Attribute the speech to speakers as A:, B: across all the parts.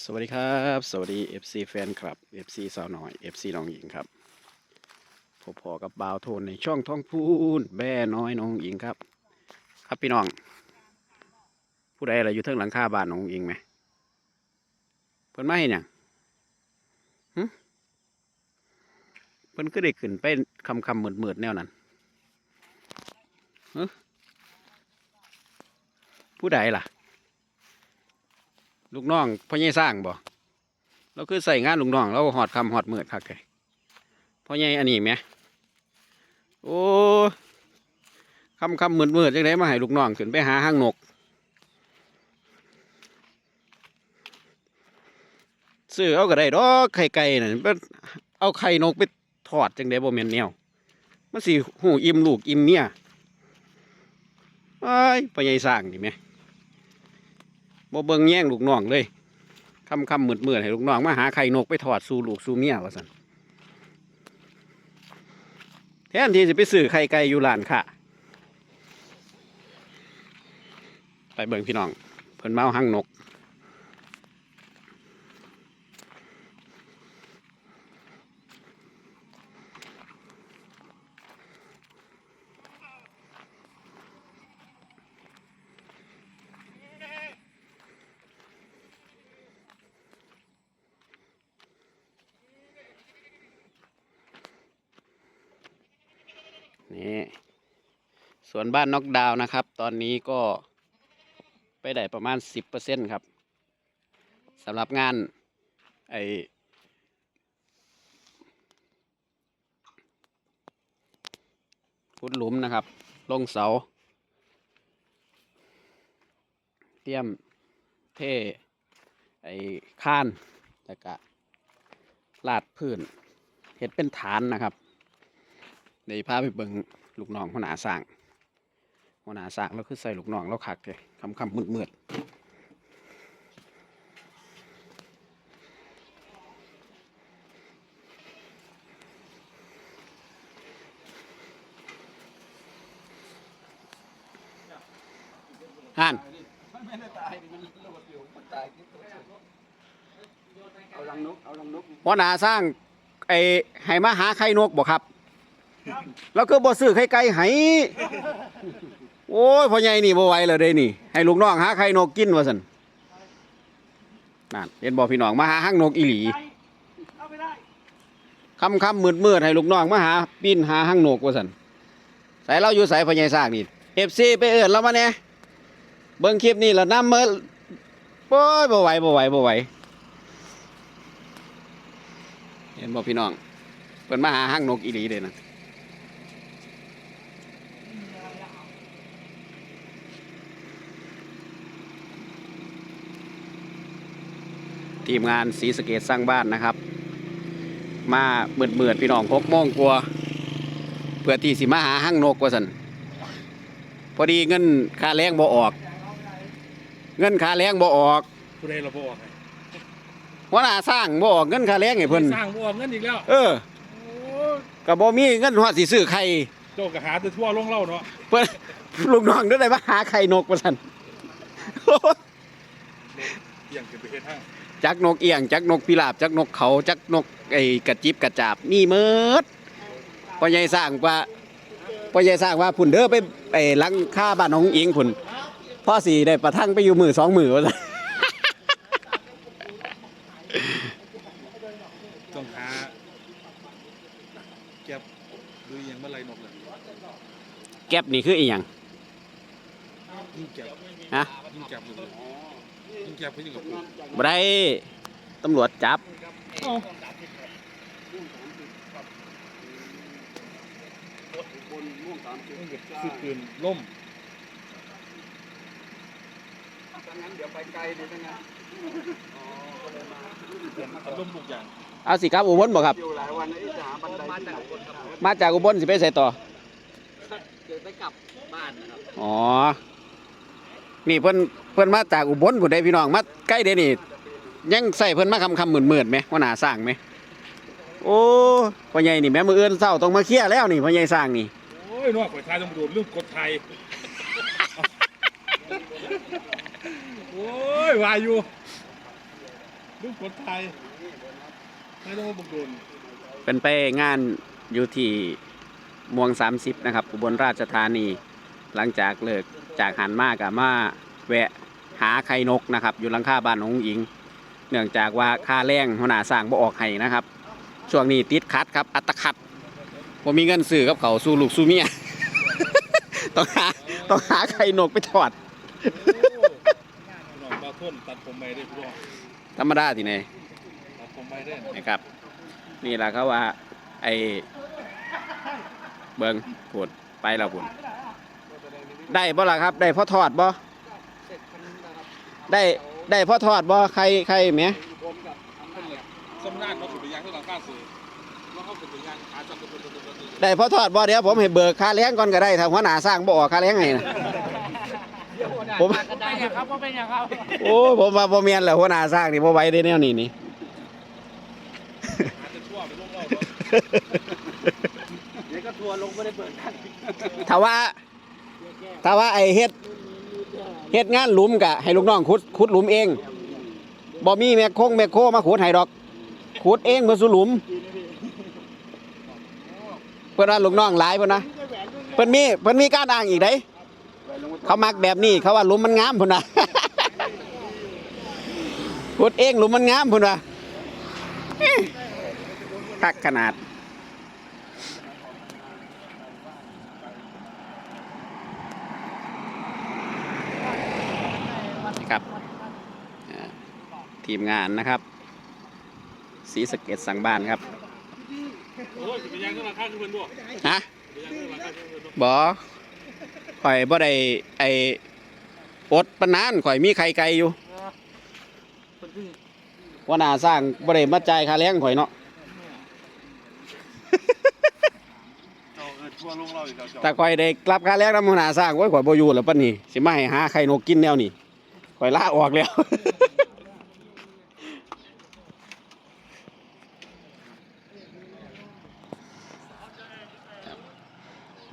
A: สวัสดีครับ สวัสดี FC แฟนคลับ FC สาวน้อย FC น้องหญิงครับพบพอกับบ่าวโทนในช่องท้องพูนแบ่น้อยน้องหญิงครับ ครับพี่น้อง ผู้ใดอะไรอยู่เทิงหลังคาบ้านน้องหญิงไหมเพิ่นมาเห็นยังหึเพิ่นก็ได้ขึ้นไปคำคำเหมือดเหมือดๆแนวนั้นผู้ใดล่ะ ลูกน้องพ่อใหญ่สร้างบ่เราคือใส่งานลูกน้องเราหอดคำหอดมืดคักเลยพ่อใหญ่อันนี้ไหมโอ้คำคำมืดมืดจังไดมาให้ลูกน้องขึ้นไปหาห้างนกซื้อเอาก็ได้ดอกไข่ไก่น่ะเพิ่นเอาไข่นกไปทอดจังไดบ่แม่นแนวมันสิหูอิ่มลูกอิ่มเมียไอ้ยพ่อใหญ่สร้างนี่แหม บ่เบิ่งแย่งลูกน้องเลยคำคำมืดมืดๆให้ลูกน้องมาหาไข่นกไปถอดสู่ลูกสู่เมียว่าสันแทนที่จะไปซื้อไข่ไก่อยู่ร้านค่ะ ไปเบิ่งพี่น้อง เพิ่นเมาหังนก นี่ส่วนบ้านน็อกดาวน์นะครับ ตอนนี้ก็ไปได้ประมาณสิบเปอร์เซ็นครับสำหรับงานไอพุดหลุมนะครับ ลงเสา เตรียมเท่ไอ้ข้านแล้วก็ลาดพื้น เห็ดเป็นฐานนะครับ เดี๋ยวพาไปเบิ่งลูกน้องหัวหน้าสร้างหัวหน้าสร้างแล้วคือใส่ลูกน้องแล้วคักเลยคำคำมืดมืดๆฮันหัวหน้าสร้างไอ้ให้มาหาไข่นกบ่ครับ แล้วก็บ่ซื้อไข่ไก่ให้โอ้ยพ่อใหญ่นี่บ่ไหวแล้วเด้นี่ ให้ลูกน้องหาไข่นกกินว่าสันนั่นเห็นบ่พี่น้องมาหาหังนกอีหลีคำคำมืดมืดให้ลูกน้องมาหาปีนหาหังนกว่าสันใส่เราอยู่ใส่พ่อใหญ่สร้างนี่ FC ไปเอิ้นเรามาแหน่ยเบิ่งคลิปนี่แล้วนำมาโอ้ยบ่ไหวบ่ไหวบ่ไหวเห็นบ่พี่น้องเพิ่นมาหาหังนกอีหลีเด้นะ ทีมงานสีสะเกตสร้างบ้านนะครับ มาเมือดเมือดๆพี่น้องหกโมงกลัวาเพื่อที่สิมาหาหั่งนกว่าสันพอดีเงินค่าแรงบ่ออก เงินค่าแรงบ่ออก
B: ผู้ใดเราบออกไง
A: หัวหน้าสร้างบ่ออกเงินค่าแรงให้เพิ่น
B: สร้างบออกเงินอีกแล้ว
A: เออ
B: โอ้
A: ก็บ่มีเงินฮอดสิซื้อไข่
B: โจกกะหาแต่ทั่วลงเล่าเนาะ
A: เพิ่นลูกน้องได้มาหาไข่นกว่าสัน
B: เที่ยงขึ้นไปเฮ็ดห้าง
A: จักนกเอียงจักนกพิราบจักนกเขาจักนกไอ้กระจิบกระจาบมีเมิดพ่อใหญ่สร้างว่าพ่อใหญ่สร้างว่าพุ่นเด้อไปไอ้หลังค่าบ้านน้องอิงพุ่นพ่อสีได้ประทังไปอยู่มือสองมือว่าซั่น
B: ต้องหาเก็บดูอยังเมื่อไรนกเลย
A: แก็บนี่คืออีหยัง
B: ยิ่งเก็บ
A: ฮะ
B: ยิ่งเก็บเลย ยิ่งเก็บก็ยิ่งกับปุ๊บ
A: บ่ได้ตำรวจจับ
B: คือปืนล่ม
A: งั้นเดี๋ยวไปไกลดิถ้างั้น
B: เอาล่มทุกอย่าง
A: เอาสิครับอุบลบ่ครับ
C: อยู่หลายวันนี้จะหาบันไดที่ไหน
A: มาจากอุบลสิไปใส่ต่อ
C: เดี๋ยวไปกลับบ้านนะครับ
A: อ๋อ นี่เพิ่นเพิ่นมาจากอุบลพุ่นได้พี่น้องมาใกล้เด้นี่ ยังใส่เพิ่นมาคำคำหมื่นหมื่นๆไหมว่าหนาสร้างไหมโอ้พ่อใหญ่นี่แม่มือเอื้อนเศร้าต้องมาเคลียร์แล้วนี่พ่อใหญ่สร้างนี่
B: โอ้ยนอกข่อยทายต้องโดนเรื่องกดไทยโอ้ยวายอยู่ลืมกดไทยทายต้องบุกโดน
A: เป็นไปงานอยู่ที่เม่วง 30 นะครับอุบลราชธานีหลังจากเลิก จากหันมากกับมาแวะหาไข่นกนะครับ อยู่หลังคาบ้านของหญิง เนื่องจากว่าค่าแรงหัวหน้าสร้างบ่ออกให้นะครับช่วงนี้ติดคัดครับอัตคัดผมมีเงินซื้อกับเขาสู้ลูกสู้เมียต้องหาต้องหาไข่นกไปทอด
B: น้องบาทนตัดผมไม่ได้พ่อ
A: ธรรมดาที่ไหน
B: ตัดผมไม่ได้
A: นะครับ นี่แหละเขาว่าไอเบิงปวดไปแล้วปุ่น ได้บ่ล่ะครับ ได้พ่อทอดบ่
C: เสร็จคันนะครับ
A: ได้ได้พ่อทอดบ่ใครใครแหม
C: รวมกับทำเป็นเหล็ก
B: สำนักเราสุดยางที่เรากล้าซื้อแล้วเขาสุดยางขาจับตัวตัวตัวตัว
A: ได้พ่อทอดบ่เดี๋ยวผมให้เบิกค่าแรงก่อนก็ได้ถ้าหัวหน้าสร้างบ่ออกค่าแรงให้นะผม
C: ก็ได้ครับว่าเป็นอย่างครับ
A: โอ้ยผมว่าบ่แม่นแล้วหัวหน้าสร้างนี่บ่ไหวได้แนวนี้นี่
B: อาจจะชั่วไปลงเรา
C: เดี๋ยวก็ทัวร์ลงไม่ได้เปิดกัน
A: ถ้าว่า ถ้าว่าไอ้เฮ็ดเฮ็ดงานหลุมกะให้ลูกน้องขุดขุดหลุมเองบ่มีแม่คงแม่โคมาขุดให้ดอกขุดเองเพิ่นสุหลุมเพิ่นว่าลูกน้องหลายเพิ่นนะเพิ่นมีเพิ่นมีการอ้างอีกเด้เขามักแบบนี้เขาว่าหลุมมันงามเพุ่นนะขุดเองหลุมมันงามเพุ่นว่าคักขนาด นะครับอ่าทีมงานนะครับสีสะเก็ตสั่งบ้านครับ
B: โอ้ยสุดยางที่เราข้างคือเพื่อนด้วย
A: ฮะ
B: สุดยางที่เราข้างคือเพื่อนด้วย
A: บอข่อยบ่ได้ไออดปานนานข่อยมีไข่ไก่อยู่ว่านาสร้างบ่ได้มาจ่ายค่าแรงข่อยเนาะ
B: เจ้าเออชั่วลงเราอีกแล้วเจ้า
A: ถ้าข่อยได้รับค่าแรงนำหัวหน้าสร้างโอ้ยข่อยบ่อยู่แล้วปานนี้สิมาให้หาไข่นกกินแนวนี้ข่ อยลาออกแล้ว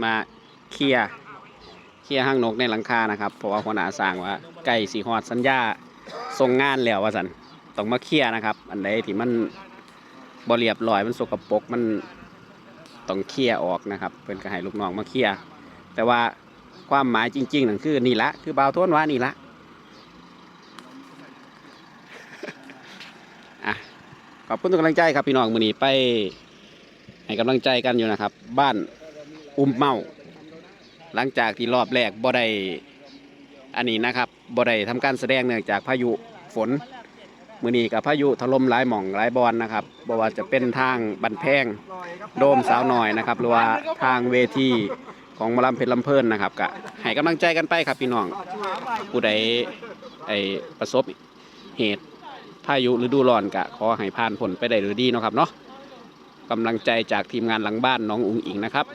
A: มาเคลียร์เคลียร์ห้างนกในหลังคานะครับ เพราะว่าหัวหน้าสร้างว่าไก่สีหอดสัญญาส่งงานแล้วว่าสันต้องมาเคลียร์นะครับ อันใดที่มันบเรียบร้อยมันสกปรกมันต้องเคลียร์ออกนะครับ เพิ่นก็ให้ลูกน้องมาเคลียร์แต่ว่าความหมายจริงๆนั่นคือนี่ละคือบ่าวโทนว่านี่ละ ขอบคุณทุกกำลังใจครับพี่น้องมือนี้ไปให้กำลังใจกันอยู่นะครับ บ้านอุ้มเมา หลังจากที่รอบแรกบ่ได้อันนี้นะครับบ่ได้ทำการแสดงเนื่องจากพายุฝนมือนี้กับพายุถล่มหลายหม่องหลายบอนนะครับบ่ว่าจะเป็นทางบันแพงโดมสาวหน่อยนะครับ หรือว่าทางเวทีของมอลำเพชรลำเพลินนะครับก็ให้กำลังใจกันไปครับพี่น้องผู้ใดไอประสบเหตุายุฤดูร้อนก็ขอให้ผ่านผลไปได้หรือดีเนาะครับเนาะกำลังใจจากทีมงานหลังบ้านน้องอุ๋งอิงนะครับ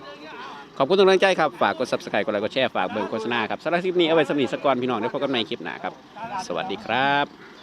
A: ขอบคุณทุกกำลังใจครับ ฝากกด subscribe กดไลค์กดแชร์ฝากเบิร์โฆษณาครับสำหรับคลิปนี้เอาไว้สำหรับนิทสกอรพี่น้องได้พบกันใหม่คลิปหน้าครับ สวัสดีครับ